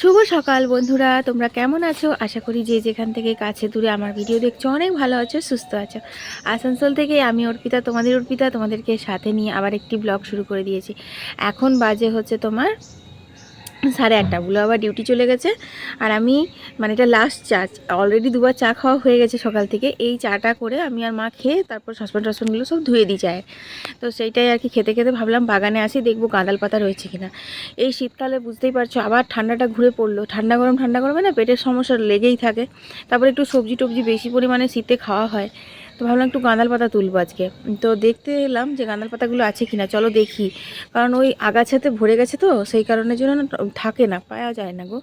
শুভ সকাল বন্ধুরা, তোমরা কেমন আছো? আশা করি যে যেখান থেকে কাছে দূরে আমার ভিডিও দেখছ, অনেক ভালো আছো, সুস্থ আছো। আসানসোল থেকে আমি অর্পিতা, তোমাদের অর্পিতা, তোমাদেরকে সাথে নিয়ে আবার একটি ব্লগ শুরু করে দিয়েছি। এখন বাজে হচ্ছে তোমার সাড়ে আটটা, বুলো আবার ডিউটি চলে গেছে। আর আমি মানে এটা লাস্ট চা অলরেডি দুবার চা খাওয়া হয়ে গেছে সকাল থেকে। এই চাটা করে আমি আর মা খেয়ে তারপর সসপ্যান টসপ্যানগুলো সব ধুয়ে দিই চায়। তো সেইটাই আর কি খেতে খেতে ভাবলাম বাগানে আসি, দেখব গাঁদাল পাতা রয়েছে কিনা। এই শীতকালে বুঝতেই পারছ, আবার ঠান্ডাটা ঘুরে পড়ল। ঠান্ডা গরম, ঠান্ডা গরমে না পেটের সমস্যা লেগেই থাকে। তারপরে একটু সবজি টবজি বেশি পরিমাণে শীতে খাওয়া হয়। তো ভাবলাম একটু গাঁদাল পাতা তুলবো আজকে। তো দেখতে এলাম যে গাঁদাল পাতাগুলো আছে কিনা, চলো দেখি। কারণ ওই আগাছাতে ভরে গেছে তো, সেই কারণের জন্য না থাকে না, পাওয়া যায় না গো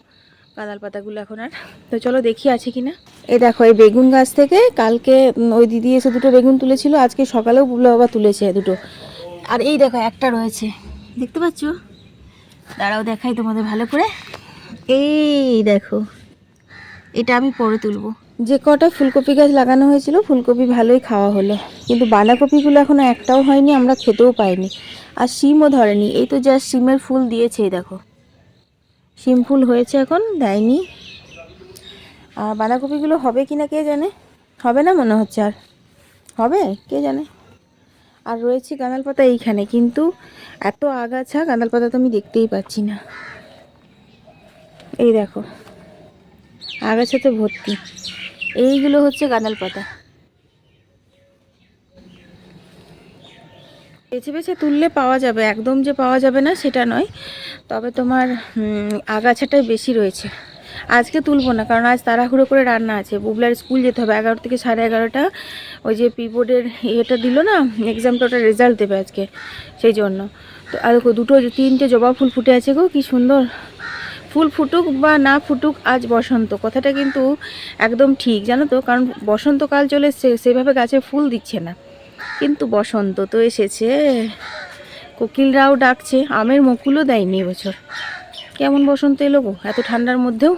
গাঁদাল পাতাগুলো এখন আর। তো চলো দেখি আছে কিনা। এ দেখো, এই বেগুন গাছ থেকে কালকে ওই দিদি এসে দুটো বেগুন তুলেছিল, আজকে সকালেও বাবা তুলেছে দুটো। আর এই দেখো, একটা রয়েছে। দেখতে পাচ্ছ? দাঁড়াও দেখাই তোমাদের ভালো করে। এই দেখো এটা আমি পরে তুলবো। যে কটা ফুলকপি গাছ লাগানো হয়েছিল, ফুলকপি ভালোই খাওয়া হলো। কিন্তু বাঁধাকপিগুলো এখনও একটাও হয়নি, আমরা খেতেও পাইনি। আর শিমও ধরেনি। এই তো জাস্ট শিমের ফুল দিয়েছে দেখো। শিম ফুল হয়েছে এখন, দেয়নি। আর বাঁধাকপিগুলো হবে কি না কে জানে? হবে না মনে হচ্ছে আর। হবে, কে জানে? আর রয়েছে গাঁদাল পাতা এইখানে, কিন্তু এত আগাছা গাঁদাল পাতা তো আমি দেখতেই পাচ্ছি না। এই দেখো। আগাছাতে ভর্তি। এইগুলো হচ্ছে গাঁদাল পাতা। বেছে বেছে তুললে পাওয়া যাবে, একদম যে পাওয়া যাবে না সেটা নয়। তবে তোমার আগাছাটাই বেশি রয়েছে। আজকে তুলবো না, কারণ আজ তাড়াহুড়ো করে রান্না আছে। বুবলার স্কুল যেতে হবে, এগারো থেকে সাড়ে এগারোটা। ওই যে পি বোর্ডের ইয়েটা দিল না এক্সামটা ওটা রেজাল্ট দেবে আজকে, সেই জন্য। তো আর দুটো, তিনটে জবা ফুল ফুটে আছে গো, কি সুন্দর। ফুল ফুটুক বা না ফুটুক, আজ বসন্ত। কথাটা কিন্তু একদম ঠিক, জানো তো? কারণ বসন্তকাল চলে সেভাবে গাছে ফুল দিচ্ছে না। কিন্তু বসন্ত তো এসেছে। কোকিলরাও ডাকছে, আমের মুকুলও দেয়নি এবছর কেমন বসন্ত এলো গো? এত ঠান্ডার মধ্যেও?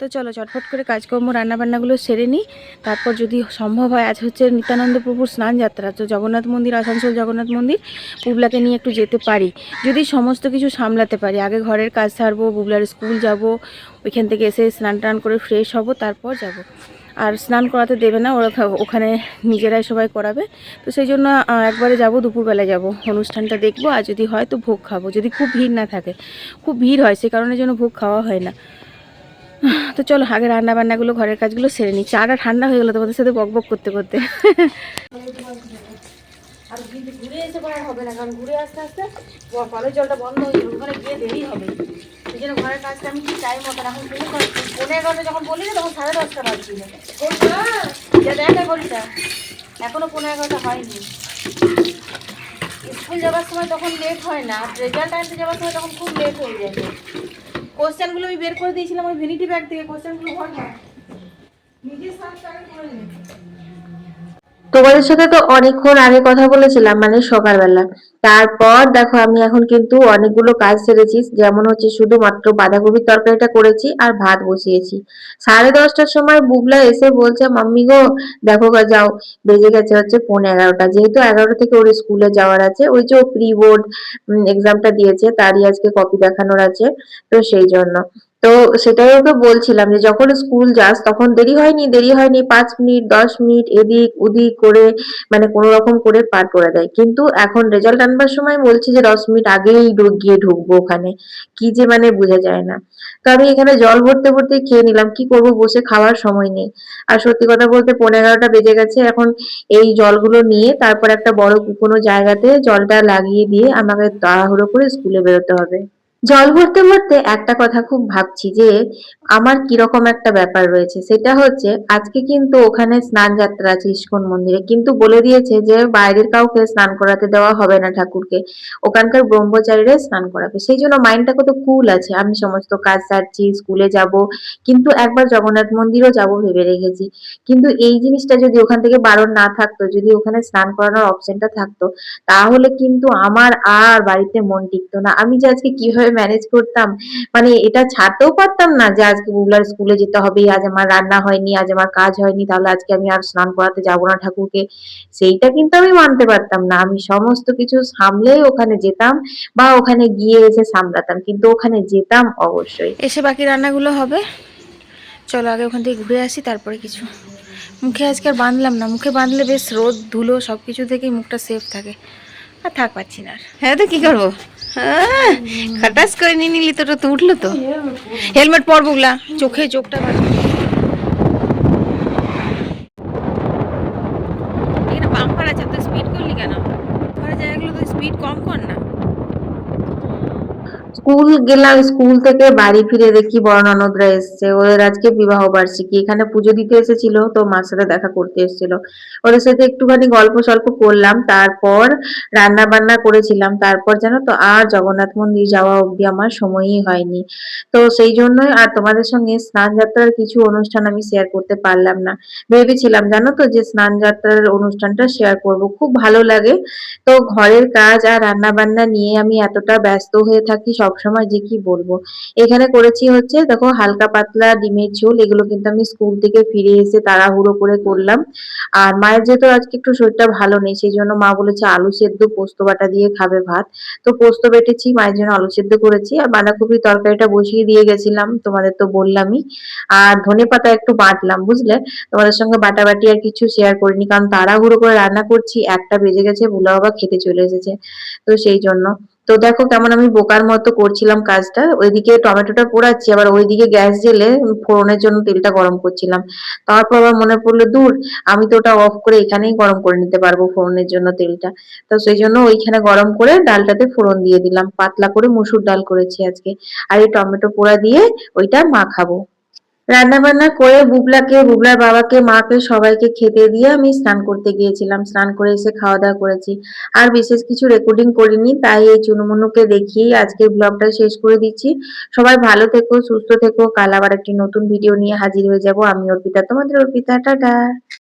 তো চলো চটফট করে কাজকর্ম, রান্নাবান্নাগুলো সেরে নিই। তারপর যদি সম্ভব হয়, আজ হচ্ছে নিত্যানন্দ প্রভুর স্নান যাত্রা তো জগন্নাথ মন্দির, আসানসোল জগন্নাথ মন্দির পুবলাকে নিয়ে একটু যেতে পারি। যদি সমস্ত কিছু সামলাতে পারি, আগে ঘরের কাজ সারবো, বুবলার স্কুল যাব, ওইখান থেকে এসে স্নান টান করে ফ্রেশ হব, তারপর যাব। আর স্নান করাতে দেবে না, ওরা ওখানে নিজেরাই সবাই করাবে। তো সেই জন্য একবারে যাব, দুপুরবেলা যাব। অনুষ্ঠানটা দেখব, আর যদি হয় তো ভোগ খাব। যদি খুব ভিড় না থাকে, খুব ভিড় হয়, সে কারণে জন্য ভোগ খাওয়া হয় না। তো চলো, আগে রান্না বান্নাগুলো ঘরের কাজগুলো সেরে নিই। চাটা ঠান্ডা হয়ে গেলো তোমাদের সাথে বক বক করতে করতে। আর ঘুরে হবে না, কারণ ঘুরে আসতে আসতে কলের জলটা বন্ধ হয়ে ওখানে গিয়ে দেরি হবে। জন্য ঘরের কাজটা আমি টাইম মতো এখন পনেরো এগারোটা যখন বলি তখন সাড়ে দশটা বাজছিল যা দেখ ঘড়িটা। এখনও পনেরো এগারোটা হয়নি। স্কুল যাওয়ার সময় তখন লেট হয় না রেজাল্ট আনতে যাওয়ার সময় তখন খুব লেট হয়ে যায়। কোশ্চেনগুলো আমি বের করে দিয়েছিলাম, ওই ভ্যানিটি ব্যাগ থেকে কোশ্চেনগুলো ভর না। নিজে সার্চ করে তোমাদের সাথে তো অনেকক্ষণ আগে কথা বলেছিলাম মানে সকালবেলা। তারপর দেখো আমি এখন কিন্তু অনেকগুলো কাজ সেরেছি, যেমন হচ্ছে শুধুমাত্র বাঁধাকপির তরকারিটা করেছি আর ভাত বসিয়েছি। সাড়ে দশটার সময় বুবলা এসে বলছে, মাম্মি গো, দেখো যাও। বেজে গেছে হচ্ছে পৌনে এগারোটা, যেহেতু এগারোটা থেকে ওর স্কুলে যাওয়ার আছে, ওই যে ও প্রি বোর্ড এক্সামটা দিয়েছে, তারই আজকে কপি দেখানোর আছে, তো সেই জন্য। তো সেটাই ওকে বলছিলাম যে যখন স্কুল যাস তখন দেরি হয়নি দেরি হয়নি, পাঁচ মিনিট, দশ মিনিট, এদিক ওদিক করে মানে কোনো রকম করে পার করে দেয়। কিন্তু এখন রেজাল্ট আনবার সময় বলছি যে দশ মিনিট আগেই গিয়ে ঢুকবো ওখানে। কি যে মানে বোঝা যায় না। তো আমি এখানে জল ভরতে ভরতে খেয়ে নিলাম, কি করব? বসে খাওয়ার সময় নেই। আর সত্যি কথা বলতে পনেরো এগারোটা বেজে গেছে, এখন এই জলগুলো নিয়ে তারপর একটা বড় কোনো জায়গাতে জলটা লাগিয়ে দিয়ে আমাকে তাড়াহুড়ো করে স্কুলে বেরোতে হবে। জল ভরতে ভরতে একটা কথা খুব ভাবছি যে, আমার কীরকম একটা ব্যাপার রয়েছে। সেটা হচ্ছে, আজকে কিন্তু ওখানে স্নান যাত্রা আছে ইস্কন মন্দিরে। কিন্তু বলে দিয়েছে যে, বাইরের কাউকে স্নান করাতে দেওয়া হবে না ঠাকুরকে। ওখানকার ব্রহ্মচারীরা স্নান করাবে। সেই জন্য মাইন্ডটা কত কুল আছে। আমি সমস্ত কাজ সারছি, স্কুলে যাব। কিন্তু একবার জগন্নাথ মন্দিরও যাব ভেবে রেখেছি। কিন্তু এই জিনিসটা যদি ওখান থেকে বারণ না থাকতো, যদি ওখানে স্নান করানোর অপশনটা থাকতো, তাহলে কিন্তু আমার আর বাড়িতে মন টিকতো না। আমি যে আজকে কীভাবে ম্যানেজ করতাম। মানে এটা ছাড়তেও পারতাম না যে আজকে বুবলার স্কুলে যেতে হবে, আজ আমার রান্না হয়নি, আজ আমার কাজ হয়নি, তাহলে আজকে আমি আর স্নান করাতে যাব না ঠাকুরকে। সেইটা কিন্তু আমি মানতে পারতাম না। আমি সমস্ত কিছু সামলেই ওখানে যেতাম বা ওখানে গিয়ে এসে সামলাতাম, কিন্তু ওখানে যেতাম অবশ্যই। এসে বাকি রান্নাগুলো হবে? চলো আগে ওখান থেকে ঘুরে আসি, তারপরে কিছু। মুখে আজকে আর বাঁধলাম না। মুখে বাঁধলে বেশ রোদ, ধুলো সব কিছু থেকেই মুখটা সেফ থাকে। আর থাক পাচ্ছি না হ্যাঁ তো কি করব? হ্যাঁ, খাটাস করে নিয়ে নিলি তো তো উঠল তো। হেলমেট পরবো গুলা চোখে চোখটা বাঁধ। এখানে বাম্পার আছে তো স্পিড করলি কেন বাম্পার জায়গাগুলো তো স্পিড কম কর না স্কুল গেলাম স্কুল থেকে বাড়ি ফিরে দেখি বড় ননদরা এসছে। ওদের আজকে বিবাহ বার্ষিকী। এখানে পুজো দিতে এসেছিল, তো মার সাথে দেখা করতে এসেছিল। ওদের সাথে একটুখানি গল্প সল্প করলাম, তারপর রান্না বান্না করেছিলাম। তারপর জানো তো, আর জগন্নাথ মন্দির যাওয়া অবধি আমার সময়ই হয়নি। তো সেই জন্যই আর তোমাদের সঙ্গে স্নান যাত্রার কিছু অনুষ্ঠান আমি শেয়ার করতে পারলাম না। ভেবেছিলাম জানো তো যে স্নান যাত্রার অনুষ্ঠানটা শেয়ার করব, খুব ভালো লাগে। তো ঘরের কাজ আর রান্না বান্না নিয়ে আমি এতটা ব্যস্ত হয়ে থাকি সবসময় যে কি বলব? এখানে করেছি হচ্ছে, দেখো হালকা পাতলা ডিমের ঝোল, এগুলো কিন্তু আমি স্কুল থেকে ফিরে এসে তাড়াহুড়ো করে করলাম। আর মায়ের যেহেতু আজকে একটু শরীরটা ভালো নেই, সেই জন্য মা বলেছে আলু সেদ্ধ, পোস্ত বাটা দিয়ে খাবে ভাত। তো পোস্ত বেটেছি, মায়ের জন্য আলু সেদ্ধ করেছি। আর বাঁধাকপির তরকারিটা বসিয়ে দিয়ে গেছিলাম, তোমাদের তো বললামই। আর ধনে পাতা একটু বাটলাম, বুঝলে? তোমাদের সঙ্গে বাটাবাটি আর কিছু শেয়ার করিনি, কারণ তাড়াহুড়ো করে রান্না করছি, একটা বেজে গেছে, ভুলা বাবা খেতে চলে এসেছে। তো সেই জন্য। তো দেখো কেমন আমি বোকার মতো করছিলাম কাজটা। ওইদিকে টমেটোটা পোড়াচ্ছি, আবার ওইদিকে গ্যাস জেলে ফোড়নের জন্য তেলটা গরম করছিলাম। তারপর আবার মনে পড়ল, দূর, আমি তো ওটা অফ করে এখানেই গরম করে নিতে পারব ফোড়নের জন্য তেলটা। তো সেই জন্য ওইখানে গরম করে ডালটাতে ফোড়ন দিয়ে দিলাম। পাতলা করে মুসুর ডাল করেছি আজকে। আর এই টমেটো পোড়া দিয়ে ওইটা মাখাবো। রান্না বান্না করে বুবলাকে, বুবলার বাবাকে, মাকে, সবাইকে খেতে দিয়ে আমি স্নান করতে গিয়েছিলাম। স্নান করে এসে খাওয়া দাওয়া করেছি। আর বিশেষ কিছু রেকর্ডিং করিনি, তাই এই চুনুমুনুকে দেখিয়েই আজকের ব্লগটা শেষ করে দিচ্ছি। সবাই ভালো থেকো, সুস্থ থেকো। কাল আবার একটি নতুন ভিডিও নিয়ে হাজির হয়ে যাব। আমি অর্পিতা, তোমাদের অর্পিতা, টাটা।